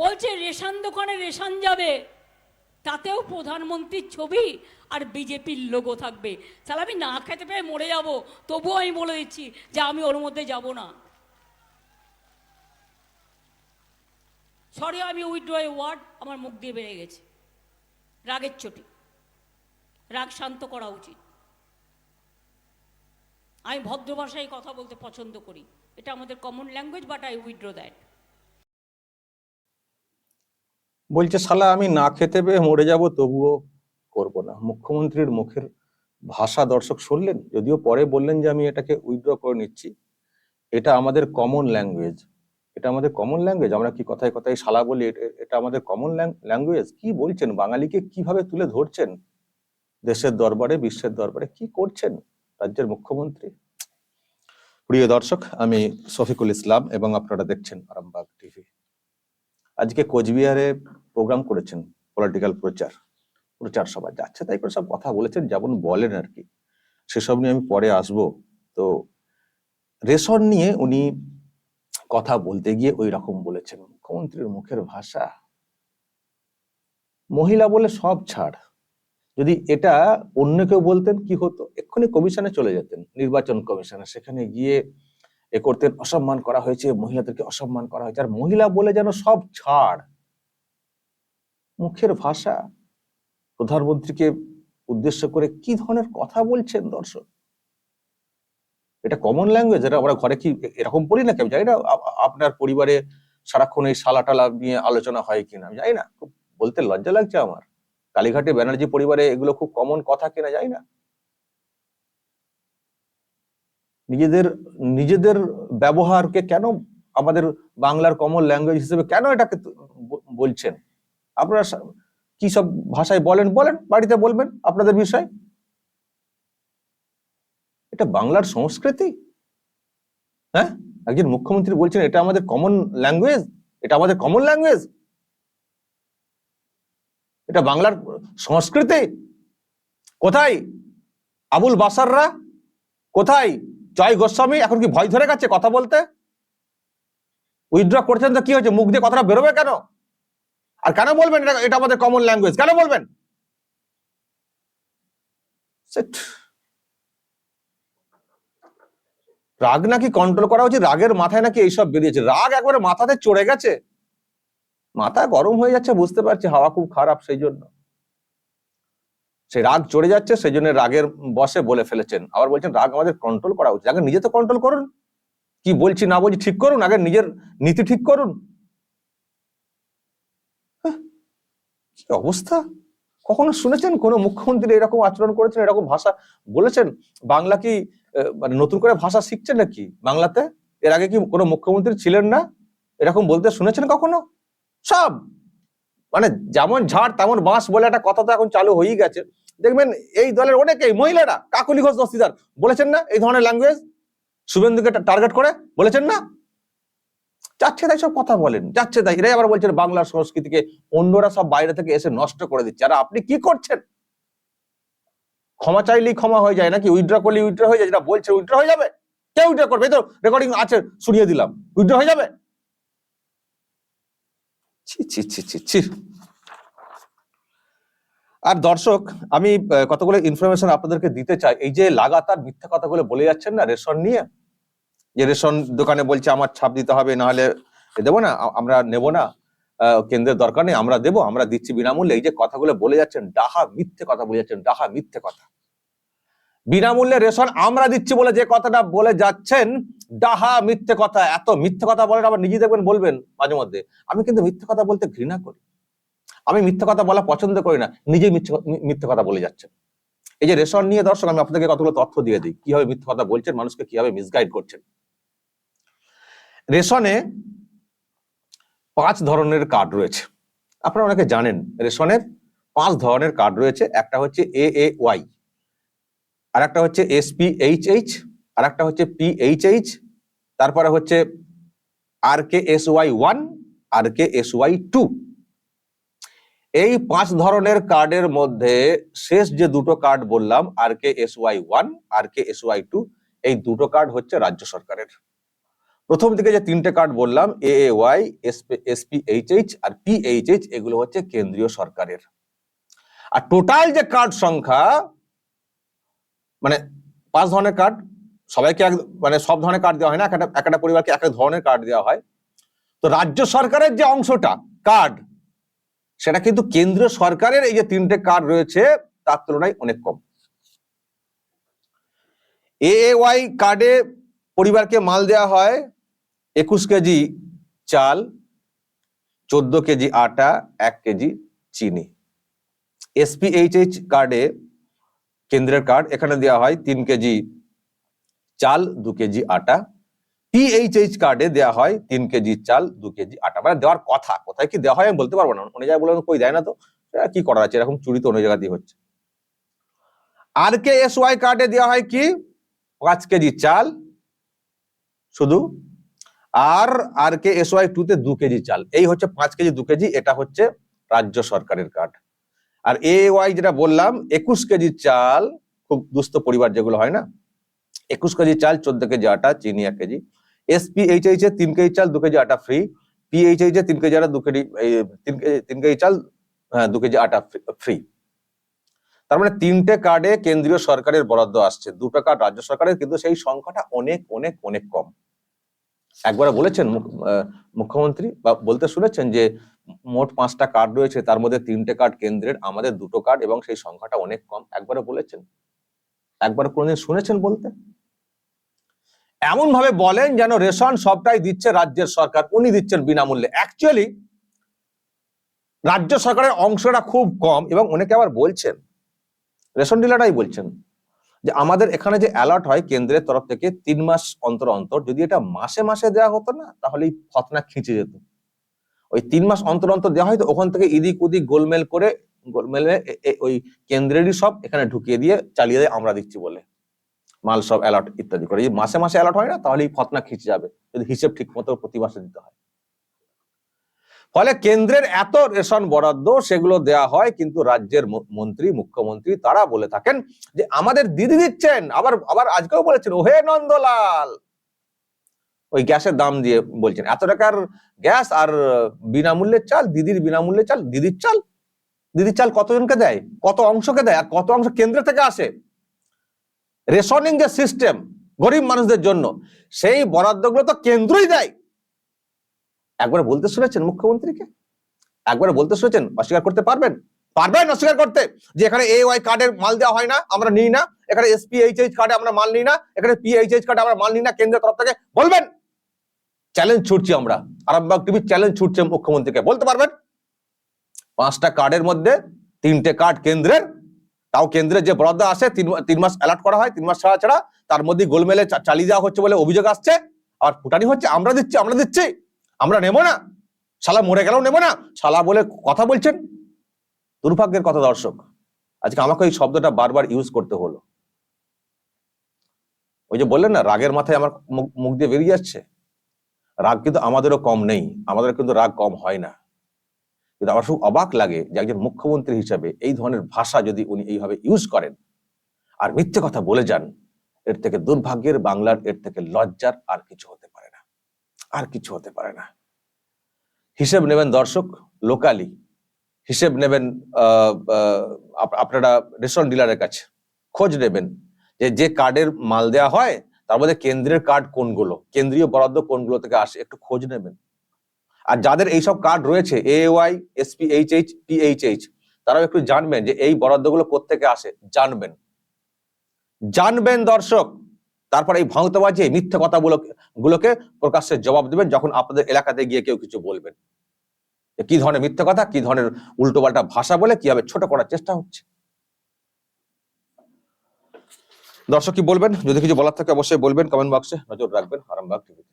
বলছে, রেশন দোকানে রেশন যাবে। তাতেও প্রধানমন্ত্রীর ছবি আর বিজেপির লোগো থাকবে। তাহলে আমি না খেতে পেয়ে মরে যাব, তবুও আমি বলে দিচ্ছি যে আমি ওর মধ্যে যাব না। সরি আমি উইথড্র ওয়ার্ড আমার মুখ দিয়ে বেড়ে গেছে। রাগের চোটে। রাগ শান্ত করা উচিত। আমি ভদ্র ভাষায় কথা বলতে পছন্দ করি। এটা আমাদের common language but I withdraw that বলছে, শালা, আমি না খেতে পেয়ে মরে যাব, তবুও করব না। মুখ্যমন্ত্রীর মুখের ভাষা দর্শক শুনলেন, যদিও পরে বললেন যে, আমি এটাকে উইথড্র করে নিচ্ছি। এটা আমাদের কমন ল্যাঙ্গুয়েজ এটা আমাদের কমন ল্যাঙ্গুয়েজ আমরা কি কথায় কথায় শালা বলি এটা আমাদের কমন ল্যাঙ্গুয়েজ কি বলছেন? বাঙালিকে কীভাবে তুলে ধরছেন? দেশের দরবারে, বিশ্বের দরবারে কি করছেন রাজ্যের মুখ্যমন্ত্রী? প্রিয় দর্শক, আমি শফিকুল ইসলাম এবং আপনারা দেখছেন আরামবাগ টিভি। আজকে কোচবিহারে প্রোগ্রাম করেছেন পলিটিক্যাল প্রচার। প্রচার সভা যাচ্ছে, তাই করে সব কথা বলেছেন, যেমন বলেন আর কি। সেসব নিয়ে আমি পরে আসব। তো রেশন নিয়ে উনি কথা বলতে গিয়ে ওই রকম বলেছেন। মুখ্যমন্ত্রীর মুখের ভাষা। মহিলা বলে সব ছাড়। যদি এটা অন্য কেউ বলতেন, কি হতো? এক্ষুনি কমিশনে চলে যেতেন, নির্বাচন কমিশনে। সেখানে গিয়ে এ করতেন, অসম্মান করা হয়েছে, মহিলাদেরকে অসম্মান করা হয়েছে। আর মহিলা বলে যেন সব ছাড়। মুখের ভাষা। প্রধানমন্ত্রীকে উদ্দেশ্য করে কি ধরনের কথা বলছেন দর্শক? এটা কমন ল্যাঙ্গুয়েজ এটা আমরা ঘরে কি এরকম বলি না কেউ জানি না আপনার পরিবারে সারাক্ষণ এই সালা টালা নিয়ে আলোচনা হয় কিনা? আমি জানি না, খুব বলতে লজ্জা লাগছে আমার। কালীঘাটে ব্যানার্জি পরিবারে এগুলো খুব কমন কথা কিনা? জানি না। নিজেদের নিজেদের ব্যবহারকে কেন আমাদের বাংলার কমন ল্যাঙ্গুয়েজ হিসেবে কেন এটাকে বলছেন? আপনারা কি সব ভাষায় বলেন বলেন, বাড়িতে বলবেন আপনাদের বিষয়। এটা বাংলার সংস্কৃতি? হ্যাঁ? একজন মুখ্যমন্ত্রী বলছেন, এটা আমাদের কমন ল্যাঙ্গুয়েজ এটা আমাদের কমন ল্যাঙ্গুয়েজ এটা বাংলার সংস্কৃতি? কোথায়? আবুল বাসাররা কোথায়? জয় গোস্বামী? এখন কি ভয় ধরে গেছে কথা বলতে? উইথড্র করছেন তো কি হয়েছে? মুখ দিয়ে কথাটা বেরোবে কেন? আর কেন বলবেন এটা এটা আমাদের কমন ল্যাঙ্গুয়েজ কেন বলবেন. রাগ নাকি কন্ট্রোল করা উচিত? রাগের মাথায় নাকি এইসব বেরিয়েছে? রাগ একবারে মাথাতে চড়ে গেছে। মাথা গরম হয়ে যাচ্ছে, বুঝতে পারছি, হাওয়া খুব খারাপ সেই জন্য। সে রাগ চড়ে যাচ্ছে, সেই জন্য রাগের বসে বলে ফেলেছেন। আবার বলছেন, রাগ আমাদের কন্ট্রোল করা উচিত। আগে নিজে তো কন্ট্রোল করুন। কি বলছি না বলছি ঠিক করুন, আগে নিজের নীতি ঠিক করুন হ্যাঁ, কি অবস্থা? কখনো শুনেছেন কোন মুখ্যমন্ত্রী এরকম আচরণ করেছেন, এরকম ভাষা বলেছেন? বাংলা কি মানে নতুন করে ভাষা শিখছেন নাকি বাংলাতে? এর আগে কি কোনো মুখ্যমন্ত্রী ছিলেন না? এরকম বলতে শুনেছেন কখনো? সব! মানে যেমন ঝাড়, তেমন বাঁশ বলে একটা কথা তো এখন চালু হয়েই গেছে। দেখবেন এই দলের অনেকেই, মহিলারা, কাকুলি ঘোষ দস্তিদার, বলেছেন না এই ধরনের ল্যাঙ্গুয়েজ শুভেন্দুকে টার্গেট করে বলেছেন না? যাচ্ছে তাই সব কথা বলেন, যাচ্ছে তাই। এরাই আবার বলছেন বাংলার সংস্কৃতিকে অন্যরা সব বাইরে থেকে এসে নষ্ট করে দিচ্ছে। আর আপনি কি করছেন? ক্ষমা চাইলেই ক্ষমা হয়ে যায় নাকি? উইথড্র করলে উইথড্র হয়ে যায়, যেটা বলছে উইথড্র হয়ে যাবে। কে উইথড্র করবে? তো রেকর্ডিং আছে, শুনিয়ে দিলাম। উইথড্র হয়ে যাবে? ছি ছি ছি আর দর্শক, আমি কতগুলো ইনফরমেশন আপনাদেরকে দিতে চাই, এই যে লাগাতার মিথ্যা কথাগুলো বলে যাচ্ছেন না রেশন নিয়ে? যে রেশন দোকানে বলছে আমার ছাপ দিতে হবে, না হলে দেবো না আমরা নেব না। কেন্দ্রের দরকার নেই, আমরা দেবো, আমরা দিচ্ছি বিনামূল্যে। এই যে কথাগুলো বলে যাচ্ছেন, ডাহা মিথ্যে কথা বলে যাচ্ছেন, ডাহা মিথ্যে কথা। বিনামূল্যে রেশন আমরা দিচ্ছি বলে যে কথাটা বলে যাচ্ছেন, ডাহা মিথ্যে কথা, এত মিথ্যে কথা বলেন, আবার নিজে দেখবেন বলবেন মাঝে মধ্যে, আমি কিন্তু মিথ্যে কথা বলতে ঘৃণা করি। আমি মিথ্যে কথা বলা পছন্দ করি না নিজে মিথ্যে কথা বলে যাচ্ছেন। এই যে রেশন নিয়ে দর্শক, আমি আপনাদেরকে কতগুলো তথ্য দিয়ে দিই। কীভাবে মিথ্যে কথা বলছেন, মানুষকে কীভাবে মিসগাইড করছেন। রেশনে পাঁচ ধরনের কার্ড রয়েছে। আপনারা অনেকে জানেন রেশনের পাঁচ ধরনের কার্ড রয়েছে। একটা হচ্ছে এ এ ওয়াই আর একটা হচ্ছে এস পি এইচ এইচ আর একটা হচ্ছে পি এইচ এইচ তারপরে হচ্ছে R K S Y one R K S Y two এই পাঁচ ধরনের কার্ডের মধ্যে শেষ যে দুটো কার্ড বললাম R K S Y one R K S Y two এই দুটো কার্ড হচ্ছে রাজ্য সরকারের। প্রথম দিকে যে তিনটে কার্ড বললাম এ এ ওয়াই এসপিএইচএইচ আর পি পিএইচএইচ এগুলো হচ্ছে কেন্দ্রীয় সরকারের। আর টোটাল যে কার্ড সংখ্যা মানে পাঁচ ধরনের কার্ড সবাইকে এক মানে সব ধরনের কার্ড দেওয়া হয় না একটা একটা পরিবারকে এক এক ধরনের কার্ড দেওয়া হয়। তো রাজ্য সরকারের যে অংশটা কার্ড সেটা কিন্তু কেন্দ্রীয় সরকারের এই যে তিনটে কার্ড রয়েছে, তার তুলনায় অনেক কম। এ ওয়াই কার্ডে পরিবারকে মাল দেওয়া হয় একুশ কেজি চাল, চোদ্দ কেজি আটা, এক কেজি চিনি। এসপিএইচএইচ কার্ডে কেন্দ্রের কার্ড এখানে দেওয়া হয় তিন কেজি চাল, দু কেজি আটা। পিএইচএইচ কার্ডে দেওয়া হয় তিন কেজি চাল, দু কেজি আটা। মানে দেওয়ার কথা, কোথায় কি দেওয়া হয় আমি বলতে পারব না। অনেক জায়গায় বলে কই দেয় না তো? কি করার আছে এরকম চুরি তো জায়গা দিয়ে হচ্ছে। আর কে এস ওয়াই কার্ডে দেওয়া হয় কি? পাঁচ কেজি চাল, শুধু আর R K S Y two তে দু কেজি চাল। এই হচ্ছে পাঁচ কেজি, দু কেজি, এটা হচ্ছে রাজ্য সরকারের কার্ড আর এ ওয়াই যেটা বললাম, একুশ কেজি চাল, খুব দুস্থ পরিবার যেগুলো হয় না, একুশ কেজি চাল, চোদ্দ কেজি আটা, চিনি এক কেজি। এসপি এইচ এইচ এ তিন কেজি চাল, দু কেজি আটা ফ্রি পি এইচ পিএইচএইচ এ তিন কেজি আটা, দু কেজি তিন কেজি- তিন কেজি চাল দু কেজি আটা ফ্রি তার মানে তিনটে কার্ডে কেন্দ্রীয় সরকারের বরাদ্দ আসছে। দুটো কার্ড রাজ্য সরকারের, কিন্তু সেই সংখ্যাটা অনেক অনেক অনেক কম। একবার বলেছেন মুখ্যমন্ত্রী বা বলতে শুনেছেন যে মোট পাঁচটা কার্ড রয়েছে, তার মধ্যে তিনটে কার্ড কেন্দ্রের, আমাদের দুটো কার্ড এবং সেই সংখ্যাটা অনেক কম একবারে বলেছেন। একবার কোনদিন শুনেছেন বলতে? এমন ভাবে বলেন যেন রেশন সবটাই দিচ্ছে রাজ্যের সরকার, উনি দিচ্ছেন বিনামূল্যে। অ্যাকচুয়ালি রাজ্য সরকারের অংশটা খুব কম এবং অনেকে আবার বলছেন, রেশন ডিলাররাই বলছেন। যে আমাদের এখানে যে অ্যালার্ট হয় কেন্দ্রের তরফ থেকে তিন মাস অন্তর অন্তর, যদি এটা মাসে মাসে দেওয়া হতো না, তাহলে এই ফতনা খিঁচে যেত। ওই তিন মাস অন্তর অন্তর দেওয়া হয় তো ওখান থেকে ইদিক উদিক গোলমেল করে, গোলমেলে ওই কেন্দ্রেরই সব এখানে ঢুকিয়ে দিয়ে চালিয়ে দেয় আমরা দিচ্ছি বলে। মাল সব অ্যালার্ট ইত্যাদি করে। যদি মাসে মাসে অ্যালার্ট হয় না, তাহলে এই ফতনা খিঁচে যাবে। যদি হিসেব ঠিক মতো প্রতি মাসে দিতে হয়। ফলে কেন্দ্রের এত রেশন বরাদ্দ সেগুলো দেয়া হয়, কিন্তু রাজ্যের মন্ত্রী, মুখ্যমন্ত্রী তারা বলে থাকেন যে আমাদের দিদি দিচ্ছেন, আবার আবার আজকেও বলেছেন, ওহে নন্দলাল। ওই গ্যাসের দাম দিয়ে বলছেন, এত টাকার গ্যাস আর বিনামূল্যের চাল, দিদির বিনামূল্যে চাল, দিদির চাল? দিদির চাল কতজনকে দেয়? কত অংশকে দেয়? আর কত অংশ কেন্দ্র থেকে আসে? রেশনিং যে সিস্টেম গরিব মানুষদের জন্য, সেই বরাদ্দগুলো তো কেন্দ্রই দেয়। একবার বলতে শুনেছেন মুখ্যমন্ত্রীকে? একবার বলতে শুনেছেন, অস্বীকার করতে পারবেন? পারবেন অস্বীকার করতে? যে এখানে এ ওয়াই কার্ডের মাল দেওয়া হয় না, আমরা নিই না। এখানে এসপিএইচএইচ কার্ডে আমরা মাল নিই না। এখানে পিএইচএইচ কার্ডে আমরা মাল নিই না, কেন্দ্রের তরফ থেকে। বলবেন! চ্যালেঞ্জ ছুটছি আমরা। আরামবাগ টিভি চ্যালেঞ্জ ছুটছে মুখ্যমন্ত্রীকে। বলতে পারবেন? পাঁচটা কার্ডের মধ্যে তিনটে কার্ড কেন্দ্রের। তাও কেন্দ্রের যে বরাদ্দ আসে, তিন তিন মাস অ্যালার্ট করা হয়, তিন মাস ছাড়া ছাড়া। তার মধ্যে গোলমেলে চালিয়ে দেওয়া হচ্ছে বলে অভিযোগ আসছে। আর ফুটানি হচ্ছে, আমরা দিচ্ছি আমরা দিচ্ছি। আমরা নেব না। শালা মরে গেলেও নেব না। শালা বলে কথা বলছেন। দুর্ভাগ্যের কথা দর্শক, আজকে আমাকে এই শব্দটা বারবার ইউজ করতে হলো। ওই যে বললেন না, রাগের মাথায় আমার মুখ দিয়ে বেরিয়ে যাচ্ছে। রাগ কিন্তু আমাদেরও কম নেই, আমাদের কিন্তু রাগ কম হয় না। কিন্তু আমার খুব অবাক লাগে যে একজন মুখ্যমন্ত্রী হিসাবে এই ধরনের ভাষা যদি উনি এইভাবে ইউজ করেন, আর মিথ্যে কথা বলে যান, এর থেকে দুর্ভাগ্যের বাংলার এর থেকে লজ্জার আর কিছু হতে পারে না। আর কিছু হতে পারে না। হিসেব নেবেন দর্শক লোকালি। হিসেব নেবেন আপনারা রেশন ডিলারের কাছে। খোঁজ নেবেন যে যে কার্ডের মাল দেওয়া হয়, তার মধ্যে কেন্দ্রের কার্ড কোনগুলো, কেন্দ্রীয় বরাদ্দ কোনগুলো থেকে আসে, একটু খোঁজ নেবেন। আর যাদের এইসব কার্ড রয়েছে এ ওয়াই এসপিএইচএইচ পিএইচএইচ তারাও একটু জানবেন যে, এই বরাদ্দগুলো কোত্থেকে আসে, জানবেন। জানবেন দর্শক তারপর এই ভাঙতবাজি এই মিথ্যে কথাগুলো গুলোকে প্রকাশ্যে জবাব দেবেন যখন আপনাদের এলাকাতে গিয়ে কেউ কিছু বলবেন। কি ধরনের মিথ্যে কথা, কি ধরনের উল্টোপাল্টা ভাষা বলে কীভাবে ছোট করার চেষ্টা হচ্ছে? দর্শক কি বলবেন? যদি কিছু বলার থাকে অবশ্যই বলবেন কমেন্ট বক্সে নজর রাখবেন, আরামবাগ টিভিতে।